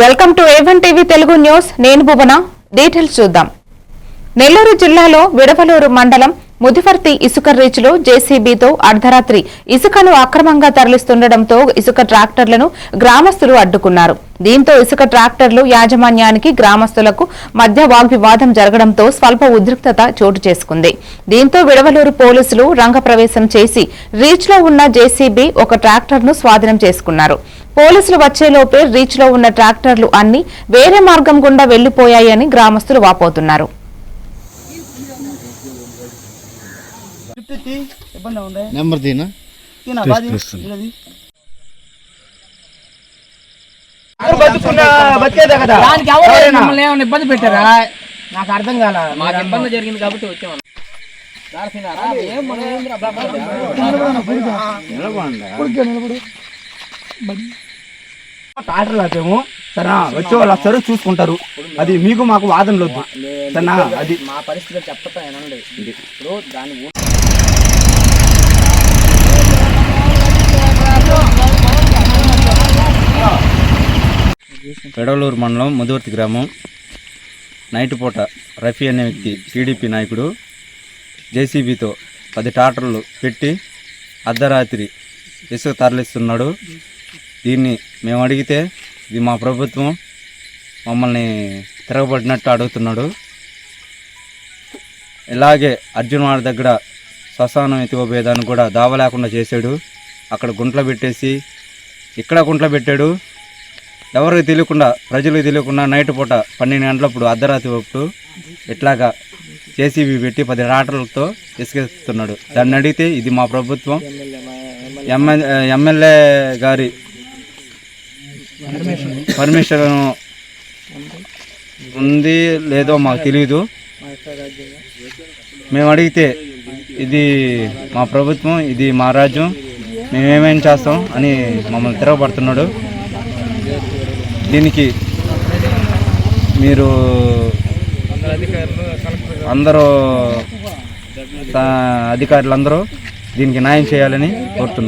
Welcome to A one TV Telugu news. నేను Bhuvana. Details చూద్దాం. నెల్లూరు జిల్లాలో విడవలూరు మండలం ముదివర్తి ఇసుక రీచ్లో జేసీబీతో అర్ధరాత్రి ఇసుకను అక్రమంగా తరలిస్తుండటంతో ఇసుక ట్రాక్టర్లను గ్రామస్తులు అడ్డుకున్నారు. దీంతో ఇసుక ట్రాక్టర్లు యాజమాన్యానికి గ్రామస్తులకు మధ్య వాగ్వివాదం జరగడంతో స్వల్ప ఉద్రిక్తత చోటు చేసుకుంది. దీంతో విడవలూరు పోలీసులు రంగప్రవేశం చేసి రీచ్లో ఉన్న జేసీబీ ఒక ట్రాక్టర్ను స్వాధీనం చేసుకున్నారు. పోలీసులు వచ్చేలోపే రీచ్లో ఉన్న ట్రాక్టర్లు అన్ని వేరే మార్గం గుండా వెళ్ళిపోయాయని గ్రామస్తులు వాపోతున్నారు. నెంబర్ దానికి ఎవరు? మిమ్మల్ని ఏమైనా ఇబ్బంది పెట్టారా? నాకు అర్థం కాల. మాకు ఇబ్బంది జరిగింది కాబట్టి? టాటర్లు ఆపేము సరేనా వచ్చే వాళ్ళు వస్తారు చూసుకుంటారు. అది మీకు మాకు వాదనలు వద్దు. సరేనా అది. మా పరిస్థితులు ఏనండి ఇప్పుడు దాని పెడవలూరు మండలం మధువర్తి గ్రామం. నైట్ పూట రఫీ అనే వ్యక్తి టీడీపీ నాయకుడు జేసీబీతో పది టాటర్లు పెట్టి అర్ధరాత్రి ఇసుక తరలిస్తున్నాడు. దీన్ని మేము అడిగితే ఇది మా ప్రభుత్వం మమ్మల్ని తిరగబడినట్టు అడుగుతున్నాడు. ఇలాగే అర్జున్ వాడి దగ్గర శ్మశానం ఎత్తుకోపోయేదాన్ని కూడా దావ లేకుండా చేశాడు. అక్కడ గుంట్లో పెట్టేసి ఇక్కడ గుంట్లో పెట్టాడు. ఎవరికి తెలియకుండా ప్రజలకు తెలియకుండా నైట్ పూట పన్నెండు గంటలప్పుడు అర్ధరాత్రి అప్పుడు ఇట్లాగా జేసీబీ పెట్టి పది రాటలతో ఇసుకెస్తున్నాడు దాన్ని అడిగితే ఇది మా ప్రభుత్వం. ఎమ్మె- ఎమ్మెల్యే గారి పర్మిషన్ ఉంది లేదో మాకు తెలియదు మేము అడిగితే ఇది మా ప్రభుత్వం ఇది మా రాజ్యం మేమేమేం చేస్తాం అని మమ్మల్ని తిరగబడుతున్నాడు. దీనికి మీరు అందరూ అధికారులందరూ దీనికి న్యాయం చేయాలని కోరుతున్నాం.